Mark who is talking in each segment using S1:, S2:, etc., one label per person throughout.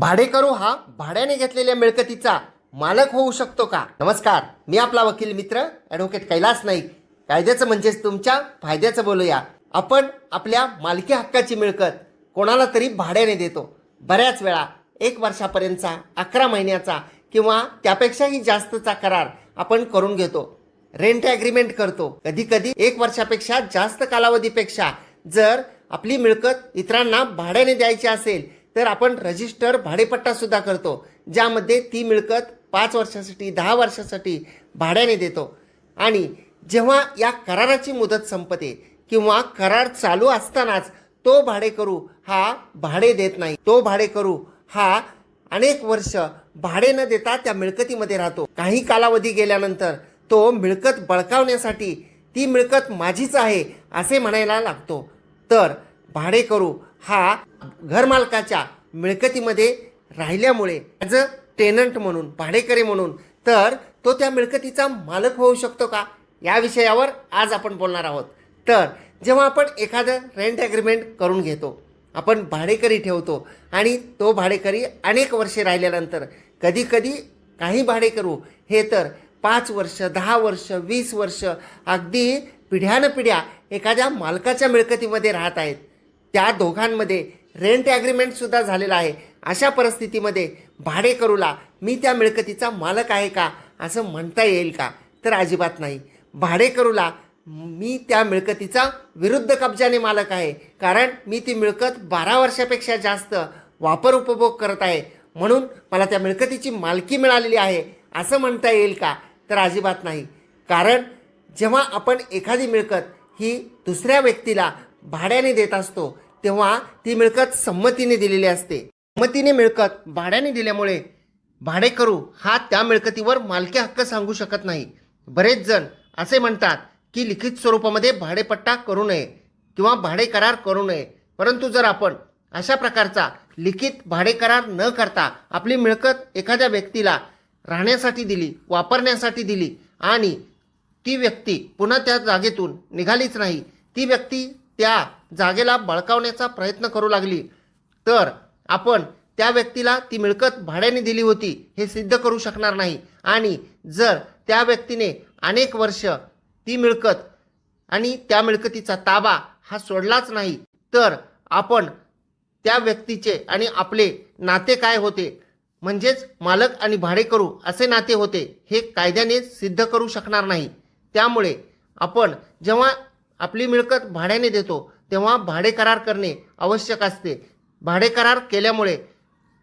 S1: भाडेकरू हा भाड्याने घेतलेल्या मिळकतीचा मालक होऊ शकतो का? नमस्कार मी आपला वकील मित्र ॲडव्होकेट कैलास नाईक. कायद्याचं म्हणजेच तुमच्या फायद्याचं बोलूया. आपण आपल्या मालकी हक्काची मिळकत कोणाला तरी भाड्याने देतो. बऱ्याच वेळा एक वर्षापर्यंतचा अकरा महिन्याचा किंवा त्यापेक्षाही जास्तचा करार आपण करून घेतो. रेंट ॲग्रीमेंट करतो. कधी कधी एक वर्षापेक्षा जास्त कालावधीपेक्षा जर आपली मिळकत इतरांना भाड्याने द्यायची असेल तर आपण रजिस्टर भाडेपट्टासुद्धा करतो ज्यामध्ये ती मिळकत पाच वर्षासाठी दहा वर्षासाठी भाड्याने देतो. आणि जेव्हा या कराराची मुदत संपते किंवा करार चालू असतानाच तो भाडेकरू हा भाडे देत नाही. तो भाडेकरू हा अनेक वर्ष भाडे न देता त्या मिळकतीमध्ये राहतो. काही कालावधी गेल्यानंतर तो मिळकत बळकावण्यासाठी ती मिळकत माझीच आहे असे म्हणायला लागतो. तर भाडेकरू हा घरमालकाच्या मिळकतीमध्ये राहिल्यामुळे ॲज अ टेनंट म्हणून भाडेकरी म्हणून तर तो त्या मिळकतीचा मालक होऊ शकतो का? या विषयावर आज आपण बोलणार आहोत. तर जेव्हा आपण एखादं रेंट ॲग्रीमेंट करून घेतो आपण भाडेकरी ठेवतो आणि तो भाडेकरी अनेक वर्षे राहिल्यानंतर कधीकधी काही भाडेकरू हे तर पाच वर्ष दहा वर्ष वीस वर्ष अगदी पिढ्यानपिढ्या एखाद्या मालकाच्या मिळकतीमध्ये राहत आहेत. त्या दोघांमध्ये रेंट ॲग्रीमेंटसुद्धा झालेला आहे. अशा परिस्थितीमध्ये भाडेकरूला मी त्या मिळकतीचा मालक आहे का असं म्हणता येईल का? तर अजिबात नाही. भाडेकरूला मी त्या मिळकतीचा विरुद्ध कब्जाने मालक आहे. कारण मी ती मिळकत बारा वर्षापेक्षा जास्त वापर उपभोग करत आहे. म्हणून मला त्या मिळकतीची मालकी मिळालेली आहे. असं म्हणता येईल का? तर अजिबात नाही. कारण जेव्हा आपण एखादी मिळकत ही दुसऱ्या व्यक्तीला भाड्याने देत असतो तेव्हा ती मिळकत संमतीने दिलेली असते. संमतीने मिळकत भाड्याने दिल्यामुळे भाडेकरू हा त्या मिळकतीवर मालकी हक्क सांगू शकत नाही. बरेच जण असे म्हणतात की लिखित स्वरूपामध्ये भाडेपट्टा करू नये किंवा भाडे करार करू नये. परंतु जर आपण अशा प्रकारचा लिखित भाडे करार न करता आपली मिळकत एखाद्या व्यक्तीला राहण्यासाठी दिली वापरण्यासाठी दिली आणि ती व्यक्ती पुन्हा त्या जागेतून निघालीच नाही ती व्यक्ती त्या जागेला बळकावण्याचा प्रयत्न करू लागली. तर आपण त्या व्यक्तीला ती मिळकत भाड्याने दिली होती हे सिद्ध करू शकणार नाही. आणि जर त्या व्यक्तीने अनेक वर्ष ती मिळकत आणि त्या मिळकतीचा ताबा हा सोडलाच नाही तर आपण त्या व्यक्तीचे आणि आपले नाते काय होते? म्हणजेच मालक आणि भाडेकरू असे नाते होते हे कायद्याने सिद्ध करू शकणार नाही. त्यामुळे आपण जेव्हा आपली मिळकत भाड्याने देतो तेव्हा भाडे करार करणे आवश्यक असते. भाडे करार केल्यामुळे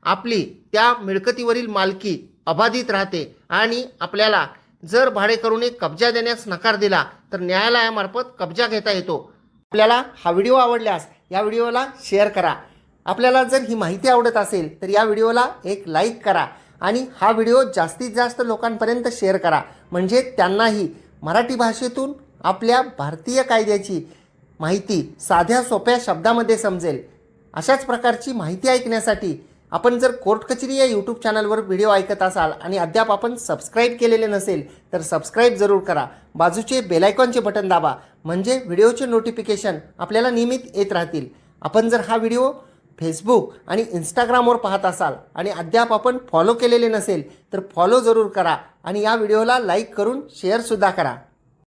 S1: आपली त्या मिळकतीवरील मालकी अबाधित राहते आणि आपल्याला जर भाडेकरूने कब्जा देण्यास नकार दिला तर न्यायालयामार्फत कब्जा घेता येतो. आपल्याला हा व्हिडिओ आवडल्यास या व्हिडिओला शेअर करा. आपल्याला जर ही माहिती आवडत असेल तर या व्हिडिओला एक लाईक करा आणि हा व्हिडिओ जास्तीत जास्त लोकांपर्यंत शेअर करा. म्हणजे त्यांनाही मराठी भाषेतून आपल्या भारतीय कायद्याची माहिती साध्या सोप्या शब्दामध्ये समजेल. अशाच प्रकारची माहिती ऐकण्यासाठी आपण जर कोर्ट कचेरी या यूट्यूब चॅनलवर व्हिडिओ ऐकत असाल आणि अद्याप आपण सबस्क्राईब केलेले नसेल तर सबस्क्राईब जरूर करा. बाजूचे बेलायकॉनचे बटन दाबा म्हणजे व्हिडिओचे नोटिफिकेशन आपल्याला नियमित येत राहतील. आपण जर हा व्हिडिओ फेसबुक आणि इंस्टाग्रामवर पाहत असाल आणि अद्याप आपण फॉलो केलेले नसेल तर फॉलो जरूर करा आणि या व्हिडिओला लाईक करून शेअरसुद्धा करा.